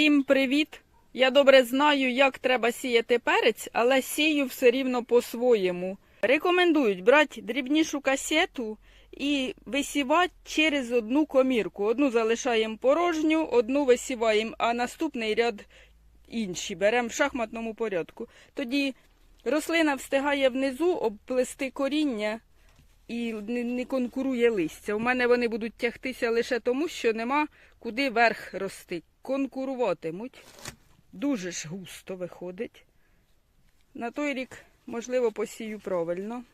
Всім привіт! Я добре знаю, як треба сіяти перець, але сію все рівно по-своєму. Рекомендують брати дрібнішу касету і висівати через одну комірку. Одну залишаємо порожню, одну висіваємо, а наступний ряд інші беремо в шахматному порядку. Тоді рослина встигає внизу обплести коріння і не, конкурує листя. У мене вони будуть тягтися лише тому, що нема куди верх рости. Конкуруватимуть. Дуже ж густо виходить. На той рік, можливо, посію правильно.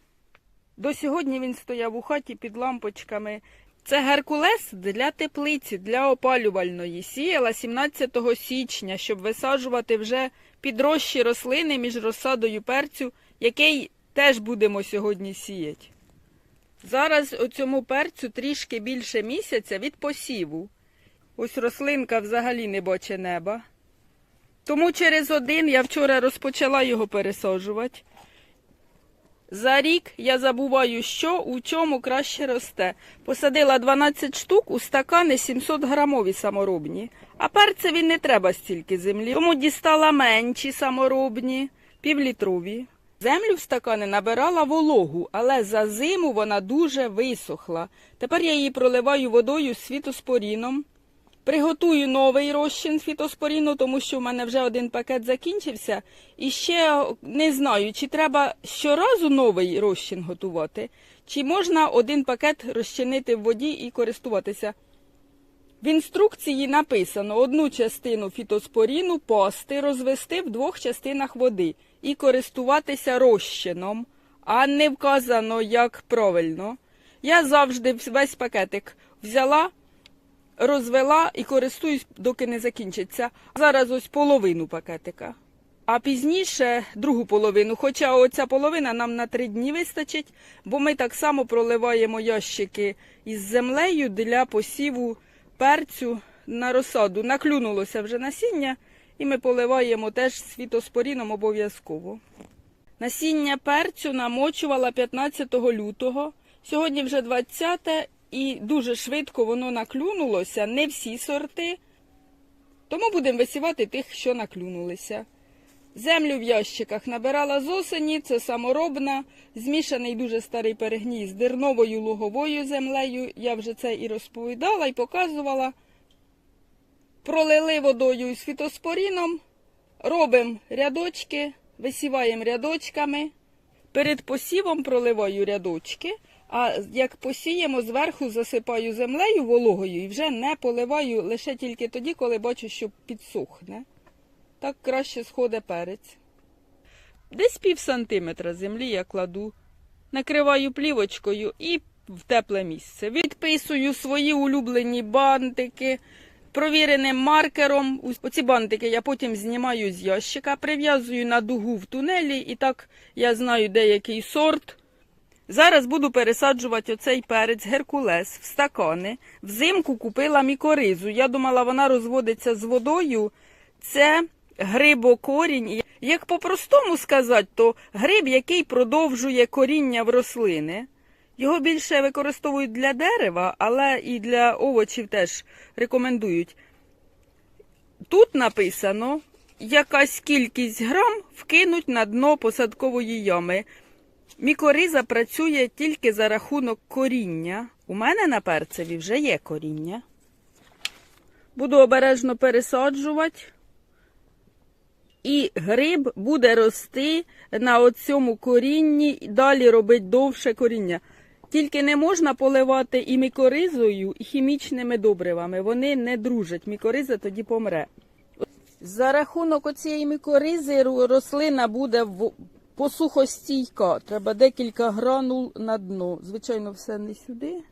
До сьогодні він стояв у хаті під лампочками. Це Геркулес для теплиці, для опалювальної. Сіяла 17 січня, щоб висаджувати вже підрощі рослини між розсадою перцю, який теж будемо сьогодні сіяти. Зараз оцьому перцю трішки більше місяця від посіву. Ось рослинка взагалі не бачить неба. Тому через один я вчора розпочала його пересаджувати. За рік я забуваю, що у чому краще росте. Посадила 12 штук у стакани 700 грамові саморобні. А перцеві не треба стільки землі. Тому дістала менші саморобні, півлітрові. Землю в стакани набирала вологу, але за зиму вона дуже висохла. Тепер я її проливаю водою з фітоспоріном. Приготую новий розчин фітоспоріну, тому що в мене вже один пакет закінчився. І ще не знаю, чи треба щоразу новий розчин готувати, чи можна один пакет розчинити в воді і користуватися. В інструкції написано одну частину фітоспоріну пасти розвести в двох частинах води і користуватися розчином, а не вказано, як правильно. Я завжди весь пакетик взяла розвела і користуюсь, доки не закінчиться. Зараз ось половину пакетика. А пізніше другу половину. Хоча оця половина нам на три дні вистачить, бо ми так само проливаємо ящики із землею для посіву перцю на розсаду. Наклюнулося вже насіння, і ми поливаємо теж з фітоспоріном обов'язково. Насіння перцю намочувала 15 лютого. Сьогодні вже 20 і дуже швидко воно наклюнулося, не всі сорти. Тому будемо висівати тих, що наклюнулися. Землю в ящиках набирала з осені, це саморобна, змішаний дуже старий перегній з дерновою луговою землею. Я вже це і розповідала, і показувала. Пролили водою з фітоспоріном, робимо рядочки, висіваємо рядочками. Перед посівом проливаю рядочки, а як посіємо, зверху засипаю землею вологою і вже не поливаю лише тільки тоді, коли бачу, що підсохне. Так краще сходить перець. Десь пів сантиметра землі я кладу, накриваю плівочкою і в тепле місце. Відписую свої улюблені бантики. Провіреним маркером. Оці бантики я потім знімаю з ящика, прив'язую на дугу в тунелі, і так я знаю деякий сорт. Зараз буду пересаджувати оцей перець Геркулес в стакани. Взимку купила мікоризу. Я думала, вона розводиться з водою. Це грибокорінь. Як по-простому сказати, то гриб, який продовжує коріння в рослини. Його більше використовують для дерева, але і для овочів теж рекомендують. Тут написано, якась кількість грам вкинуть на дно посадкової ями. Мікориза працює тільки за рахунок коріння. У мене на перцеві вже є коріння. Буду обережно пересаджувати. І гриб буде рости на оцьому корінні і далі робить довше коріння. Тільки не можна поливати і мікоризою, і хімічними добривами. Вони не дружать. Мікориза тоді помре. За рахунок оцієї мікоризи рослина буде посухостійка. Треба декілька гранул на дно. Звичайно, все не сюди.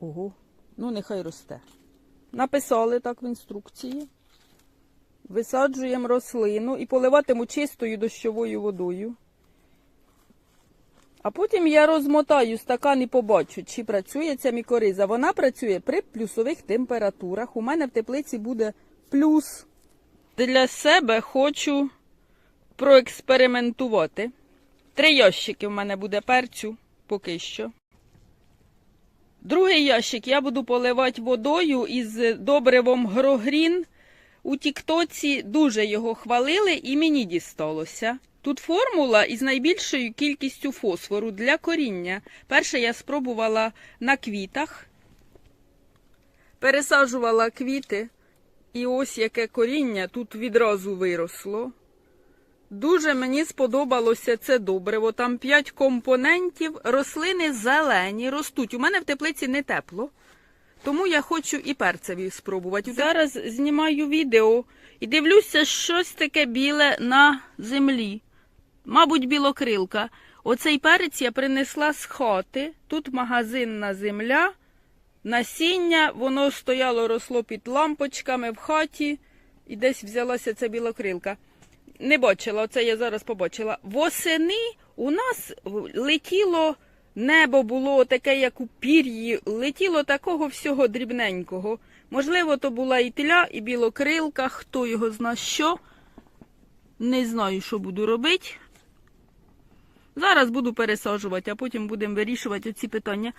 Ого, ну нехай росте. Написали так в інструкції. Висаджуємо рослину і поливатиму чистою дощовою водою. А потім я розмотаю стакан і побачу, чи працює ця мікориза. Вона працює при плюсових температурах. У мене в теплиці буде плюс. Для себе хочу проекспериментувати. Три ящики в мене буде перцю поки що. Другий ящик я буду поливати водою із добривом Грогрін у Тіктоці дуже його хвалили і мені дісталося. Тут формула із найбільшою кількістю фосфору для коріння. Перше я спробувала на квітах, пересаджувала квіти, і ось яке коріння тут відразу виросло. Дуже мені сподобалося це добриво. Там 5 компонентів, рослини зелені, ростуть. У мене в теплиці не тепло. Тому я хочу і перцеві спробувати. Зараз знімаю відео і дивлюся щось таке біле на землі. Мабуть, білокрилка. Оцей перець я принесла з хати. Тут магазинна земля. Насіння, воно стояло, росло під лампочками в хаті, і десь взялася ця білокрилка. Не бачила, оце я зараз побачила. Восени у нас летіло небо було таке, як у пір'ї, летіло такого всього дрібненького. Можливо, то була і тля, і білокрилка, хто його зна що. Не знаю, що буду робити. Зараз буду пересаджувати, а потім будемо вирішувати ці питання.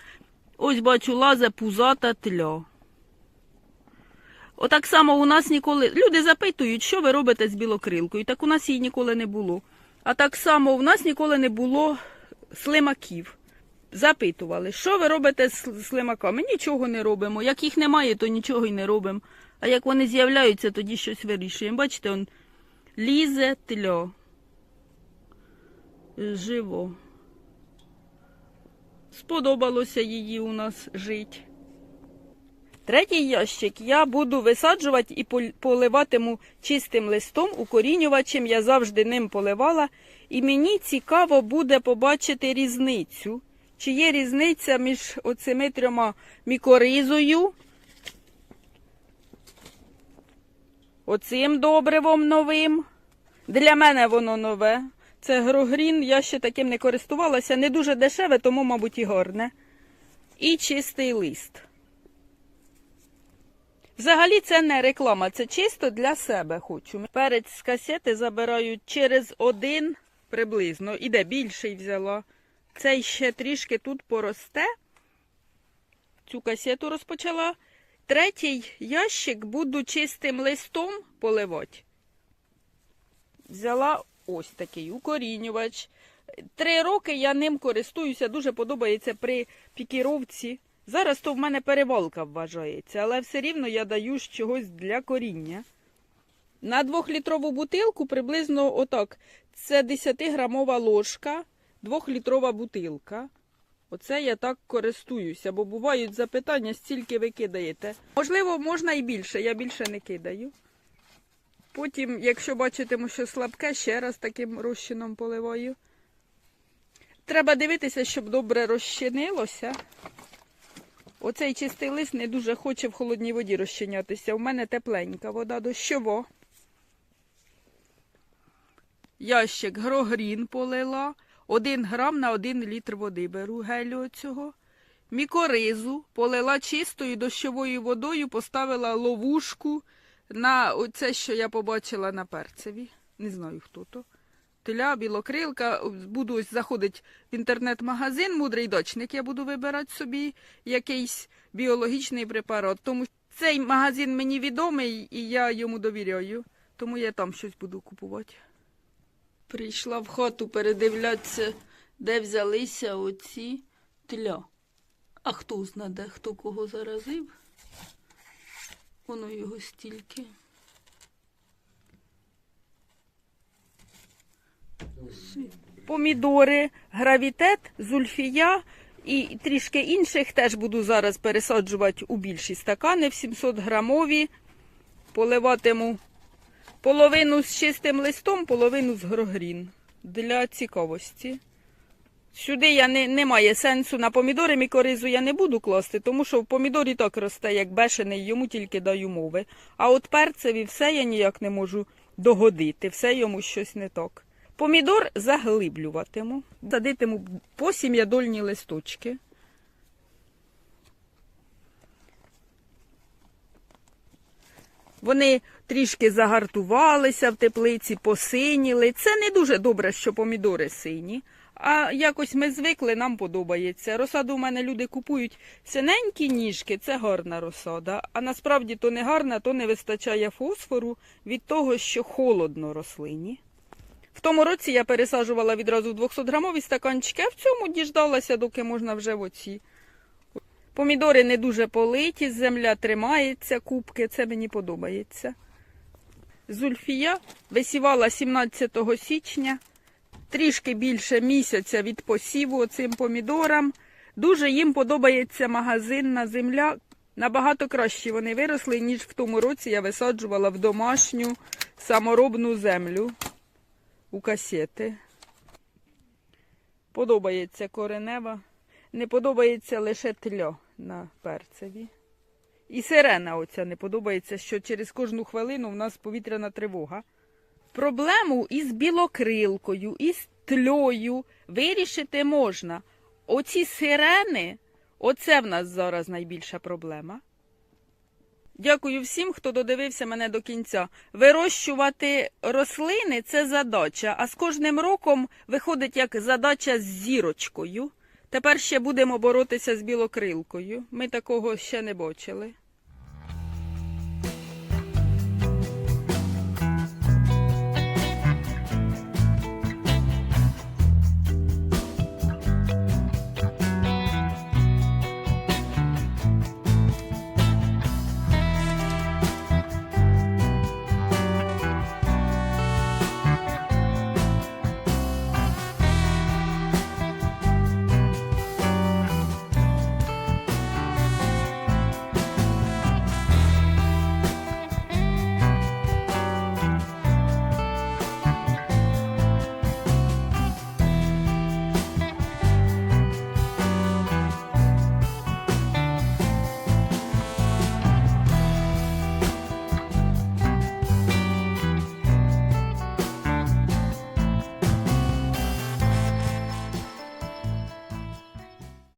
Ось бачу, лазе пузата тля. Отак само у нас ніколи. Люди запитують, що ви робите з білокрилкою. Так у нас її ніколи не було. А так само у нас ніколи не було слимаків. Запитували, що ви робите з слимаками? Нічого не робимо. Як їх немає, то нічого й не робимо. А як вони з'являються, тоді щось вирішуємо. Бачите, он лізе тля. Живо. Сподобалося її у нас жити. Третій ящик я буду висаджувати і поливатиму чистим листом, укорінювачем. Я завжди ним поливала. І мені цікаво буде побачити різницю. Чи є різниця між оцими трьома мікоризою, оцим добривом новим. Для мене воно нове. Це грогрін, я ще таким не користувалася. Не дуже дешеве, тому, мабуть, і гарне. І чистий лист. Взагалі це не реклама, це чисто для себе хочу. Перець з касети забираю через один приблизно. Іде більший взяла. Цей ще трішки тут поросте. Цю касету розпочала. Третій ящик буду чистим листом поливати. Взяла ось такий укорінювач. Три роки я ним користуюся, дуже подобається при пікіровці. Зараз то в мене перевалка вважається, але все рівно я даю чогось для коріння. На двохлітрову бутилку приблизно отак. Це 10-грамова ложка, двохлітрова бутилка. Оце я так користуюся, бо бувають запитання, стільки ви кидаєте. Можливо, можна і більше, я більше не кидаю. Потім, якщо бачитиму, що слабке, ще раз таким розчином поливаю. Треба дивитися, щоб добре розчинилося. Оцей чистий лист не дуже хоче в холодній воді розчинятися. У мене тепленька вода дощова. Ящик грогрін полила. Один грам на один літр води беру гелю цього. Мікоризу полила чистою дощовою водою, поставила ловушку на оце, що я побачила на перцеві. Не знаю, хто то. Теля, білокрилка. Буду ось заходити в інтернет-магазин, мудрий дочник. Я буду вибирати собі якийсь біологічний препарат. Тому цей магазин мені відомий і я йому довіряю. Тому я там щось буду купувати. Прийшла в хату передивлятися, де взялися оці тля. А хто знаде, хто кого заразив? Воно його стільки. Помідори, гравітет, зульфія і трішки інших теж буду зараз пересаджувати у більші стакани в 700 грамові. Поливатиму половину з чистим листом, половину з грогрін. Для цікавості. Сюди я не, немає сенсу на помідори мікоризу я не буду класти, тому що в помідорі так росте, як бешений, йому тільки даю мови. А от перцеві все я ніяк не можу догодити, все йому щось не так. Помідор заглиблюватиму, садитиму по сім'ядольні листочки. Вони трішки загартувалися в теплиці, посиніли. Це не дуже добре, що помідори сині, А якось ми звикли, нам подобається. Розсаду у мене люди купують синенькі ніжки, це гарна розсада. А насправді то не гарна, то не вистачає фосфору від того, що холодно рослині. В тому році я пересаджувала відразу в 200-грамові стаканчики, а в цьому діждалася, доки можна вже в оці. Помідори не дуже политі, земля тримається, кубки, це мені подобається. Зульфія висівала 17 січня, трішки більше місяця від посіву цим помідорам. Дуже їм подобається магазинна земля. Набагато краще вони виросли, ніж в тому році я висаджувала в домашню саморобну землю у касети. Подобається коренева. Не подобається лише тля на перцеві. І сирена оця не подобається, що через кожну хвилину в нас повітряна тривога. Проблему із білокрилкою, із тльою вирішити можна. Оці сирени, оце в нас зараз найбільша проблема. Дякую всім, хто додивився мене до кінця. Вирощувати рослини це задача, а з кожним роком виходить як задача з зірочкою. Тепер ще будемо боротися з білокрилкою. Ми такого ще не бачили.